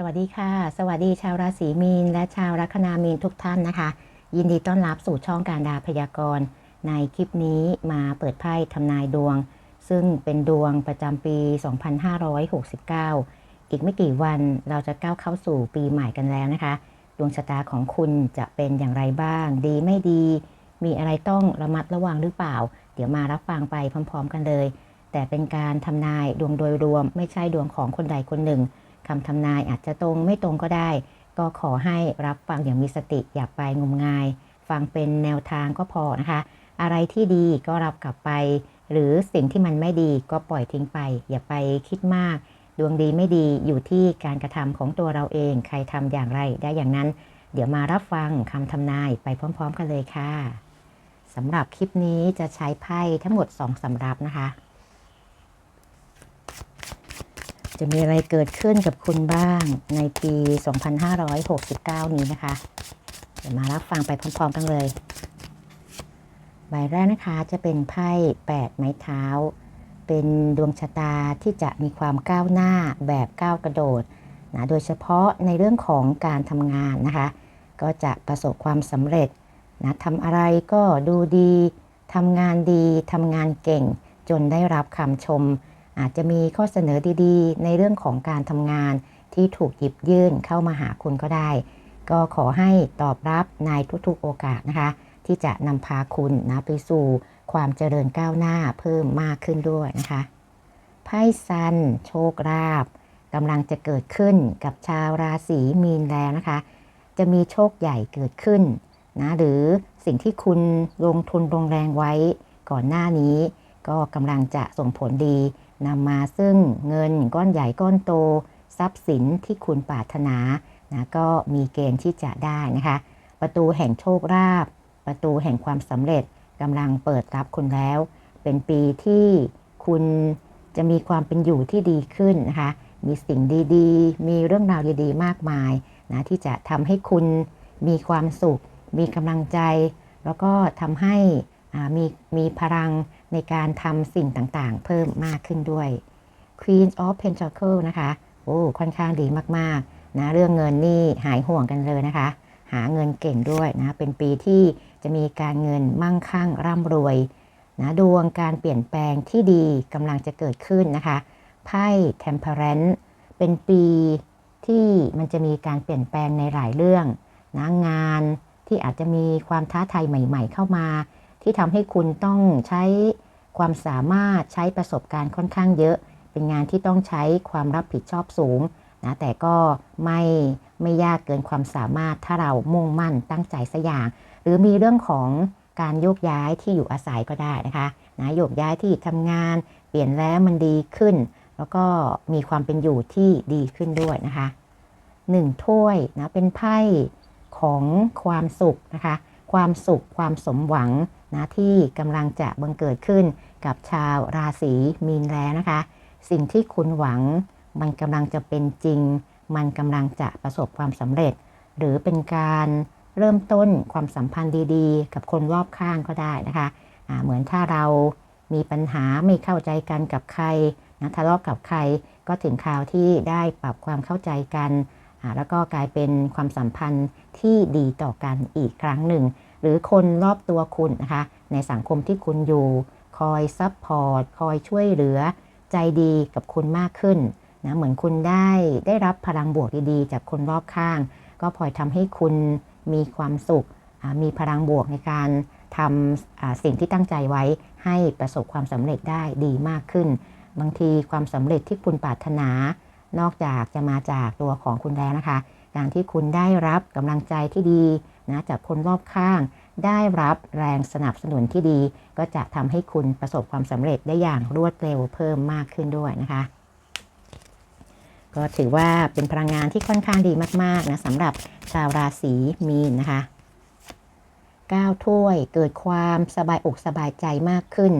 สวัสดีค่ะ สวัสดีชาวราศีมีน และชาวลัคนามีนทุกท่านนะคะ ยินดีต้อนรับสู่ช่องการดาพยากรณ์ ในคลิปนี้มาเปิดไพ่ทำนายดวง ซึ่งเป็นดวงประจำปี 2569 อีกไม่กี่วันเราจะก้าวเข้าสู่ปีใหม่กันแล้วนะคะ ดวงชะตาของคุณจะเป็นอย่างไรบ้าง ดีไม่ดี มีอะไรต้องระมัดระวังหรือเปล่า เดี๋ยวมารับฟังไปพร้อม ๆ กันเลย แต่เป็นการทำนายดวงโดยรวมไม่ใช่ดวงของคนใดคนหนึ่ง คำทำนายอาจจะตรงไม่ตรงก็ได้ ก็ขอให้รับฟังอย่างมีสติอย่าไปงมงาย ฟังเป็นแนวทางก็พอนะคะ อะไรที่ดีก็รับกลับไป หรือสิ่งที่มันไม่ดีก็ปล่อยทิ้งไป อย่าไปคิดมาก ดวงดีไม่ดีอยู่ที่การกระทำของตัวเราเอง ใครทำอย่างไรได้อย่างนั้น เดี๋ยวมารับฟังคำทำนายไปพร้อม ๆ กันเลยค่ะสำหรับคลิปนี้จะใช้ไพ่ทั้งหมด2สำรับนะคะ จะมีอะไรเกิดขึ้นกับคุณบ้างในปี 2569 นี้นะคะ เดี๋ยวมารับฟังไปพร้อมๆกันเลย ใบแรกนะคะจะเป็นไพ่8ไม้เท้า เป็นดวงชะตาที่จะมีความก้าวหน้าแบบก้าวกระโดดนะโดยเฉพาะในเรื่องของการทำงานนะคะ ก็จะประสบความสำเร็จนะทำอะไรก็ดูดีทำงานดีทำงานเก่ง จนได้รับคำชม อาจจะมีข้อเสนอดีๆ ในเรื่องของการทำงานที่ถูกหยิบยื่นเข้ามาหาคุณก็ได้ ก็ขอให้ตอบรับในทุกๆโอกาสนะคะ ที่จะนำพาคุณนะไปสู่ความเจริญก้าวหน้าเพิ่มมากขึ้นด้วยนะคะไพ่ซัน โชคลาภกำลังจะเกิดขึ้นกับชาวราศีมีนแล้วนะคะ จะมีโชคใหญ่เกิดขึ้นนะหรือสิ่งที่คุณลงทุนลงแรงไว้ก่อนหน้านี้ ก็กำลังจะส่งผลดี นำมาซึ่งเงินก้อนใหญ่ก้อนโต ทรัพย์สินที่คุณปรารถนานะก็มีเกณฑ์ที่จะได้นะคะ ประตูแห่งโชคลาภประตูแห่งความสำเร็จกำลังเปิดรับคุณแล้ว เป็นปีที่คุณจะมีความเป็นอยู่ที่ดีขึ้นนะคะ มีสิ่งดีๆ มีเรื่องราวดีๆ มากมายนะที่จะทำให้คุณมีความสุข มีกำลังใจ แล้วก็ทำให้มีมีพลัง ในการทำสิ่งต่างๆ เพิ่มมากขึ้นด้วย Queen of Pentacle นะคะ โอ้ ค่อนข้างดีมากๆ นะ เรื่องเงินนี่หายห่วงกันเลยนะคะ หาเงินเก่งด้วยนะ เป็นปีที่จะมีการเงินมั่งคั่งร่ำรวย นะ ดวงการเปลี่ยนแปลงที่ดีกำลังจะเกิดขึ้นนะคะ ไพ่ Temperance เป็นปีที่มันจะมีการเปลี่ยนแปลงในหลายเรื่องนะงานที่อาจจะมีความท้าทายใหม่ ๆ เข้ามา ที่ทำให้คุณต้องใช้ความสามารถใช้ประสบการณ์ค่อนข้างเยอะ เป็นงานที่ต้องใช้ความรับผิดชอบสูงนะแต่ก็ไม่ไม่ยากเกินความสามารถถ้าเรามุ่งมั่นตั้งใจสักอย่าง หรือมีเรื่องของการโยกย้ายที่อยู่อาศัยก็ได้นะคะนะโยกย้ายที่ทำงาน เปลี่ยนแล้วมันดีขึ้น แล้วก็มีความเป็นอยู่ที่ดีขึ้นด้วยนะคะหนึ่งถ้วยนะเป็นไพ่ของความสุขนะคะ ความสุขความสมหวัง นะที่กำลังจะบังเกิดขึ้นกับชาวราศีมีนแล้วนะคะ สิ่งที่คุณหวังมันกำลังจะเป็นจริง มันกำลังจะประสบความสำเร็จ หรือเป็นการเริ่มต้นความสัมพันธ์ดีๆ กับคนรอบข้างก็ได้นะคะะเหมือนถ้าเรามีปัญหาไม่เข้าใจกันกับใครนะทะเลาะกับใครก็ถึงคราวที่ได้ปรับความเข้าใจกัน แล้วก็กลายเป็นความสัมพันธ์ที่ดีต่อกันอีกครั้งหนึ่ง หรือคนรอบตัวคุณนะคะ ในสังคมที่คุณอยู่ คอยซับพอร์ตคอยช่วยเหลือ ใจดีกับคุณมากขึ้นนะเหมือนคุณได้ได้รับพลังบวกดีๆ จากคนรอบข้าง ก็พลอยทำให้คุณมีความสุข มีพลังบวกในการทำสิ่งที่ตั้งใจไว้ให้ประสบความสำเร็จได้ดีมากขึ้น บางทีความสำเร็จที่คุณปรารถนา นอกจากจะมาจากตัวของคุณแล้วนะคะ การที่คุณได้รับกำลังใจที่ดี นะจากคนรอบข้าง ได้รับแรงสนับสนุนที่ดี ก็จะทำให้คุณประสบความสำเร็จได้อย่างรวดเร็วเพิ่มมากขึ้นด้วยนะคะ ก็ถือว่าเป็นพลังงานที่ค่อนข้างดีมากๆนะสำหรับชาวราศีมีนนะคะ9ถ้วยเกิดความสบายอกสบายใจมากขึ้น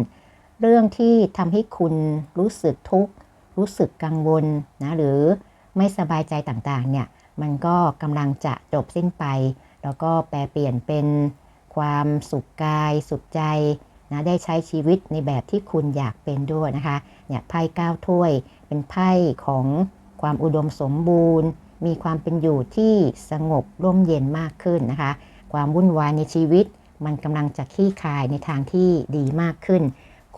เรื่องที่ทำให้คุณรู้สึกทุกข์ รู้สึกกังวลนะหรือไม่สบายใจต่างๆเนี่ยมันก็กำลังจะจบสิ้นไป แล้วก็แปลเปลี่ยนเป็นความสุขกายสุขใจนะได้ใช้ชีวิตในแบบที่คุณอยากเป็นด้วยนะคะเนี่ยไพ่ก้าถ้วย เป็นไพ่ของความอุดมสมบูรณ์ มีความเป็นอยู่ที่สงบร่มเย็นมากขึ้นนะคะ ความวุ่นวายในชีวิต มันกำลังจะคลี่คลายในทางที่ดีมากขึ้น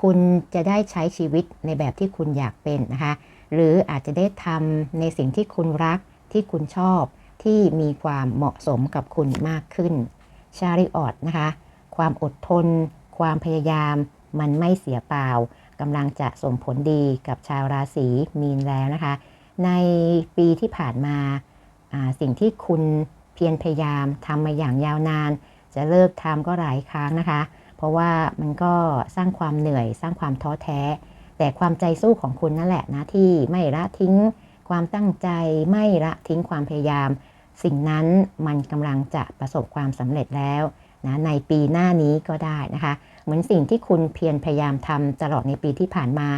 คุณจะได้ใช้ชีวิตในแบบที่คุณอยากเป็นนะคะ หรืออาจจะได้ทำในสิ่งที่คุณรักที่คุณชอบ ที่มีความเหมาะสมกับคุณมากขึ้น ชาริออตนะคะ ความอดทน ความพยายาม มันไม่เสียเปล่ากำลังจะส่งผลดีกับชาวราศีมีนแล้วนะคะ ในปีที่ผ่านมาาสิ่งที่คุณเพียรพยายามทำมาอย่างยาวนาน จะเลิกทำก็หลายครั้งนะคะ เพราะว่ามันก็สร้างความเหนื่อย สร้างความท้อแท้ แต่ความใจสู้ของคุณนั่นแหละนะที่ไม่ละทิ้งความตั้งใจไม่ละทิ้งความพยายาม สิ่งนั้นมันกำลังจะประสบความสำเร็จแล้วนะในปีหน้านี้ก็ได้นะคะ เหมือนสิ่งที่คุณเพียรพยายามทำตลอดในปีที่ผ่านมา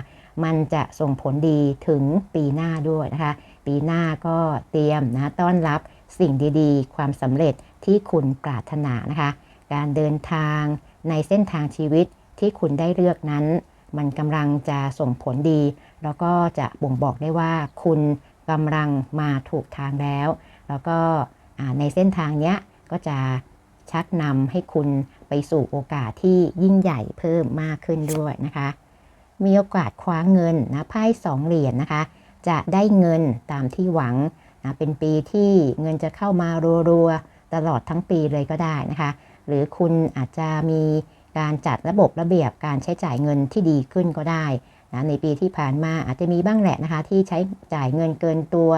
มันจะส่งผลดีถึงปีหน้าด้วยนะคะ ปีหน้าก็เตรียมนะต้อนรับสิ่งดีๆ ความสำเร็จที่คุณปรารถนานะคะ การเดินทางในเส้นทางชีวิตที่คุณได้เลือกนั้น มันกำลังจะส่งผลดี แล้วก็จะบ่งบอกได้ว่าคุณกำลังมาถูกทางแล้ว แล้วก็ในเส้นทางเนี้ยก็จะชักนำให้คุณไปสู่โอกาสที่ยิ่งใหญ่เพิ่มมากขึ้นด้วยนะคะ มีโอกาสคว้าเงินนะไพ่สองเหรียญนะคะ จะได้เงินตามที่หวังนะเป็นปีที่เงินจะเข้ามารัวๆตลอดทั้งปีเลยก็ได้นะคะ หรือคุณอาจจะมีการจัดระบบระเบียบการใช้จ่ายเงินที่ดีขึ้นก็ได้นะในปีที่ผ่านมาอาจจะมีบ้างแหละนะคะ ที่ใช้จ่ายเงินเกินตัว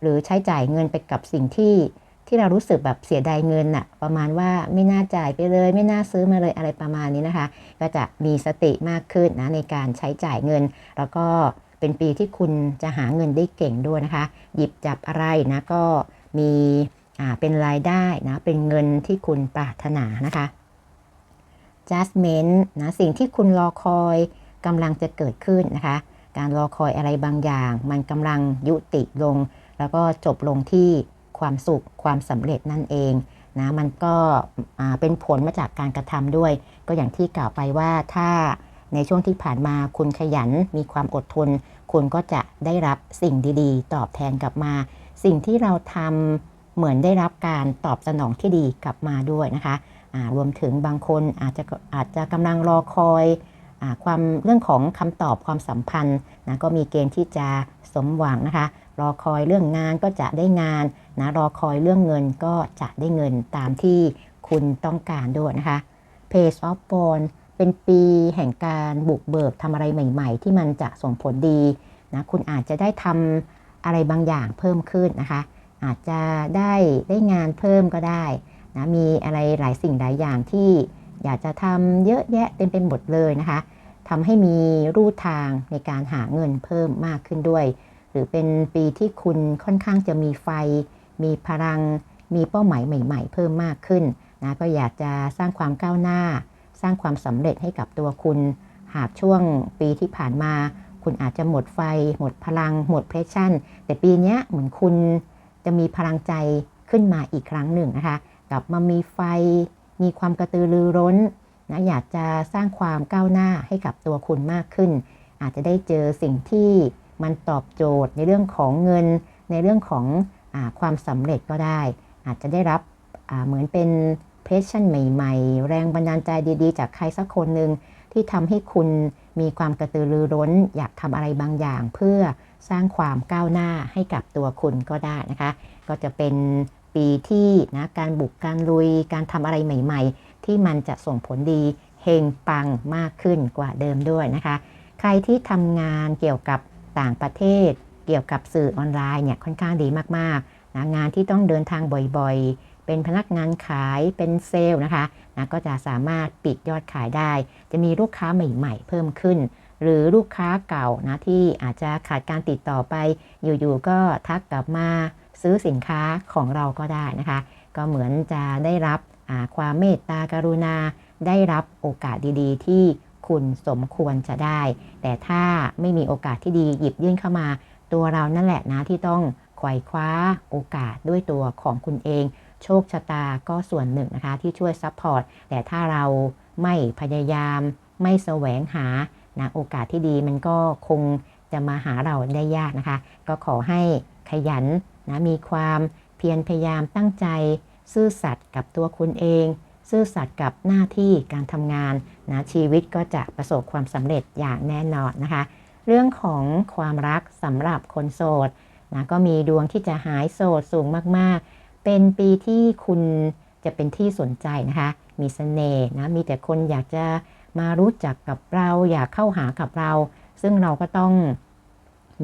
หรือใช้จ่ายเงินไปกับสิ่งที่ที่เรารู้สึกแบบเสียดายเงินอะประมาณว่าไม่น่าจ่ายไปเลย ไม่น่าซื้อมาเลยอะไรประมาณนี้นะคะ ก็จะมีสติมากขึ้นนะในการใช้จ่ายเงิน แล้วก็เป็นปีที่คุณจะหาเงินได้เก่งด้วยนะคะ หยิบจับอะไรนะก็มีอ่าเป็นรายได้นะเป็นเงินที่คุณปรารถนานะคะ judgment นะสิ่งที่คุณรอคอยกำลังจะเกิดขึ้นนะคะ การรอคอยอะไรบางอย่าง มันกำลังยุติลง แล้วก็จบลงที่ความสุขความสำเร็จนั่นเองนะมันก็เป็นผลมาจากการกระทำด้วย ก็อย่างที่กล่าวไปว่าถ้าในช่วงที่ผ่านมาคุณขยันมีความอดทน คุณก็จะได้รับสิ่งดีๆ ตอบแทนกลับมา สิ่งที่เราทำเหมือนได้รับการตอบสนองที่ดีกลับมาด้วยนะคะรวมถึงบางคนอาจจะอาจจะกำลังรอคอยอความเรื่องของคำตอบความสัมพันธ์นะก็มีเกณฑ์ที่จะสมหวังนะคะ รอคอยเรื่องงานก็จะได้งานนะรอคอยเรื่องเงินก็จะได้เงินตามที่คุณต้องการด้วยนะคะ Page of b o n เป็นปีแห่งการบุกเบิกทำอะไรใหม่ ๆ ที่มันจะส่งผลดีนะคุณอาจจะได้ทำอะไรบางอย่างเพิ่มขึ้นนะคะ อาจจะได้ได้งานเพิ่มก็ได้นะมีอะไรหลายสิ่งหลายอย่างที่อยากจะทำเยอะแยะเต็มเป็นหมดเลยนะคะทำให้มีรูทางในการหาเงินเพิ่มมากขึ้นด้วย หรือเป็นปีที่คุณค่อนข้างจะมีไฟ มีพลัง มีเป้าหมายใหม่ ๆ เพิ่มมากขึ้นนะก็อยากจะสร้างความก้าวหน้า สร้างความสำเร็จให้กับตัวคุณ หากช่วงปีที่ผ่านมา คุณอาจจะหมดไฟ หมดพลัง หมดเพรสชั่น แต่ปีนี้เหมือนคุณจะมีพลังใจขึ้นมาอีกครั้งหนึ่งนะคะกลับมามีไฟ มีความกระตือรือร้นนะอยากจะสร้างความก้าวหน้าให้กับตัวคุณมากขึ้น อาจจะได้เจอสิ่งที่ มันตอบโจทย์ในเรื่องของเงิน ในเรื่องของอความสำเร็จก็ได้ อาจจะได้รับเหมือนเป็นเพรสชั่นใหม่ๆ แรงบันดาลใจดีๆ จากใครสักคนหนึ่งที่ทำให้คุณมีความกระตือรือร้น อยากทำอะไรบางอย่าง เพื่อสร้างความก้าวหน้าให้กับตัวคุณก็ได้นะคะ ก็จะเป็นปีที่นะการบุกการลุยการทำอะไรใหม่ ๆ ที่มันจะส่งผลดีเฮงปังมากขึ้นกว่าเดิมด้วยนะคะ ใครที่ทำงานเกี่ยวกับ ต่างประเทศเกี่ยวกับสื่อออนไลน์เนี่ยค่อนข้างดีมากๆนะงานที่ต้องเดินทางบ่อยๆ เป็นพนักงานขายเป็นเซลล์นะคะนะก็จะสามารถปิดยอดขายได้ จะมีลูกค้าใหม่ๆ เพิ่มขึ้น หรือลูกค้าเก่านะที่อาจจะขาดการติดต่อไป อยู่ๆก็ทักกลับมาซื้อสินค้าของเราก็ได้นะคะ ก็เหมือนจะได้รับความเมตตากรุณาได้รับโอกาสดีๆ ที่ คุณสมควรจะได้ แต่ถ้าไม่มีโอกาสที่ดีหยิบยื่นเข้ามา ตัวเรานั่นแหละนะที่ต้องไขว่คว้าโอกาสด้วยตัวของคุณเอง โชคชะตาก็ส่วนหนึ่งนะคะที่ช่วยซัพพอร์ตแต่ถ้าเราไม่พยายาม ไม่แสวงหานะโอกาสที่ดีมันก็คงจะมาหาเราได้ยากนะคะ ก็ขอให้ขยันนะมีความเพียรพยายามตั้งใจ ซื่อสัตย์กับตัวคุณเอง ซื่อสัตย์กับหน้าที่การทำงานนะชีวิตก็จะประสบความสำเร็จอย่างแน่นอนนะคะ เรื่องของความรักสำหรับคนโสดนะก็มีดวงที่จะหายโสดสูงมากๆ เป็นปีที่คุณจะเป็นที่สนใจนะคะ มีสเสน่ห์นะ มีแต่คนอยากจะมารู้จักกับเรา อยากเข้าหากับเรา ซึ่งเราก็ต้อง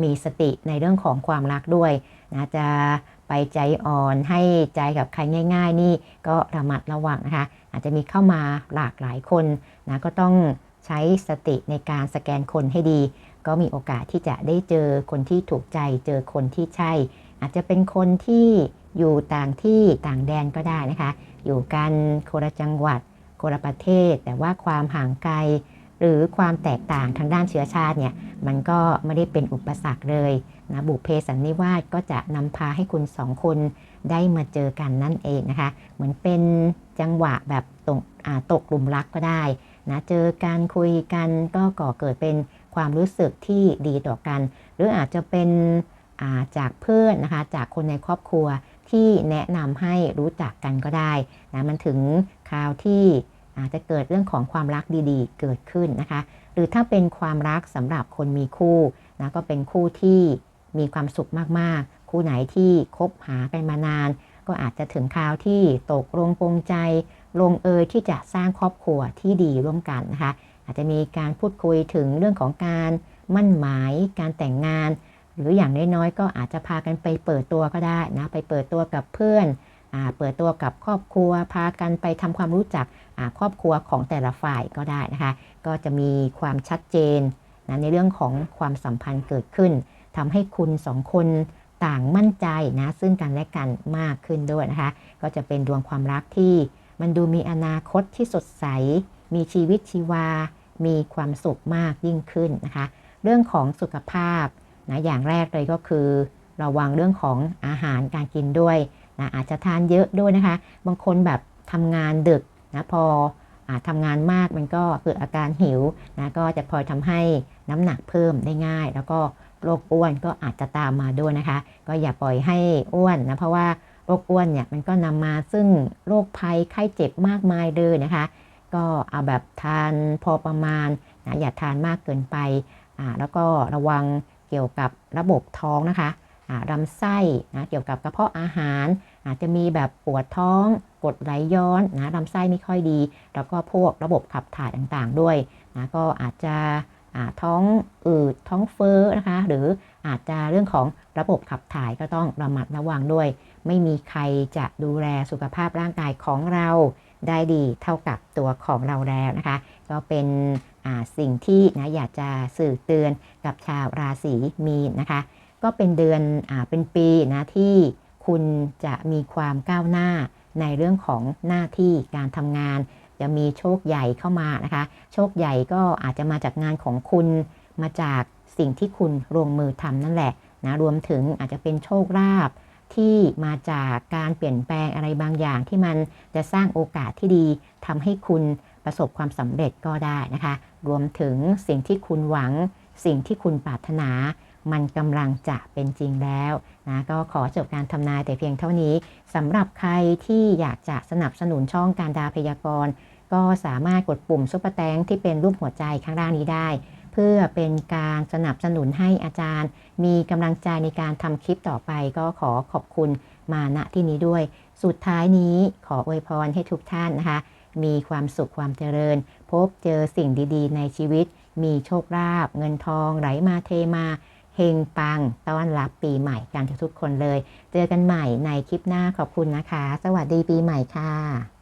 มีสติในเรื่องของความรักด้วยนะจะ ไปใจอ่อนให้ใจกับใครง่าย ๆ นี่ก็ระมัดระวังนะคะ อาจจะมีเข้ามาหลากหลายคนนะก็ต้องใช้สติในการสแกนคนให้ดี ก็มีโอกาสที่จะได้เจอคนที่ถูกใจ เจอคนที่ใช่ อาจจะเป็นคนที่อยู่ต่างที่ต่างแดนก็ได้นะคะ อยู่กันคนละจังหวัดคนละประเทศ แต่ว่าความห่างไกล หรือความแตกต่างทางด้านเชื้อชาติเนี่ยมันก็ไม่ได้เป็นอุปสรรคเลย นะบุเพสันนิวาสก็จะนำพาให้คุณสองคนได้มาเจอกันนั่นเองนะคะ เหมือนเป็นจังหวะแบบตกตกกลุ่มรักก็ได้นะเจอการคุยกันก็ก่อเกิดเป็นความรู้สึกที่ดีต่อกัน หรืออาจจะเป็นจากเพื่อนนะคะจากคนในครอบครัวที่แนะนำให้รู้จักกันก็ได้นะมันถึงคราวที่อาจจะเกิดเรื่องของความรักดีๆ เกิดขึ้นนะคะ หรือถ้าเป็นความรักสำหรับคนมีคู่นะก็เป็นคู่ที่ มีความสุขมากๆ คู่ไหนที่คบหากันมานาน ก็อาจจะถึงคราวที่ตกลงปรงใจ ลงเอยที่จะสร้างครอบครัวที่ดีร่วมกันนะคะ อาจจะมีการพูดคุยถึงเรื่องของการมั่นหมายการแต่งงาน หรืออย่างน้อยๆก็อาจจะพากันไปเปิดตัวก็ได้นะไปเปิดตัวกับเพื่อนเปิดตัวกับครอบครัว พากันไปทำความรู้จักครอบครัวของแต่ละฝ่ายก็ได้นะคะ ก็จะมีความชัดเจนนะในเรื่องของความสัมพันธ์เกิดขึ้น ทำให้คุณสองคนต่างมั่นใจนะซึ่งกันและกันมากขึ้นด้วยนะคะ ก็จะเป็นดวงความรักที่มันดูมีอนาคตที่สดใส มีชีวิตชีวา มีความสุขมากยิ่งขึ้นนะคะ เรื่องของสุขภาพนะอย่างแรกเลยก็คือ ระวังเรื่องของอาหารการกินด้วยนะอาจจะทานเยอะด้วยนะคะ บางคนแบบทำงานดึกนะพออทำงานมากมันก็เกิดอาการหิวนะก็จะพลอยทำให้น้ำหนักเพิ่มได้ง่าย แล้วก็ โรคอ้วนก็อาจจะตามมาด้วยนะคะ ก็อย่าปล่อยให้อ้วนนะเพราะว่าโรคอ้วนเนี่ยมันก็นำมาซึ่งโรคภัยไข้เจ็บมากมายเลยนะคะ ก็เอาแบบทานพอประมาณนะอย่าทานมากเกินไปอ่าแล้วก็ระวังเกี่ยวกับระบบท้องนะคะอ่าลำไส้นะเกี่ยวกับกระเพาะอาหาร อาจจะมีแบบปวดท้องกดไหลย้อนนะลำไส้ไม่ค่อยดี แล้วก็พวกระบบขับถ่ายต่างๆด้วยนะก็อาจจะ ท้องอืดท้องเฟ้อนะคะ หรืออาจจะเรื่องของระบบขับถ่ายก็ต้องระมัดระวังด้วย ไม่มีใครจะดูแลสุขภาพร่างกายของเราได้ดีเท่ากับตัวของเราแล้วนะคะ ก็เป็นสิ่งที่นะอยากจะสื่อเตือนกับชาวราศีมีนนะคะ ก็เป็นเดือนอเป็นปีนะที่คุณจะมีความก้าวหน้าในเรื่องของหน้าที่การทำงาน จะมีโชคใหญ่เข้ามานะคะ โชคใหญ่ก็อาจจะมาจากงานของคุณมาจากสิ่งที่คุณลงมือทำนั่นแหละนะรวมถึงอาจจะเป็นโชคลาภที่มาจากการเปลี่ยนแปลงอะไรบางอย่างที่มันจะสร้างโอกาสที่ดีทำให้คุณประสบความสำเร็จก็ได้นะคะ รวมถึงสิ่งที่คุณหวัง สิ่งที่คุณปรารถนา มันกำลังจะเป็นจริงแล้ว นะก็ขอจบการทำนายแต่เพียงเท่านี้สำหรับใครที่อยากจะสนับสนุนช่องการดาพยากรณ์ ก็สามารถกดปุ่มซุปเปอร์แตงที่เป็นรูปหัวใจข้างล่างนี้ได้ เพื่อเป็นการสนับสนุนให้อาจารย์ มีกำลังใจในการทำคลิปต่อไป ก็ขอขอบคุณมาณที่นี้ด้วย สุดท้ายนี้ขออวยพรให้ทุกท่านนะคะ มีความสุขความเจริญ พบเจอสิ่งดีๆ ในชีวิต มีโชคลาภเงินทองไหลมาเทมา เฮงปังต้อนรับปีใหม่กันทุกคนเลย เจอกันใหม่ในคลิปหน้าขอบคุณนะคะ สวัสดีปีใหม่ค่ะ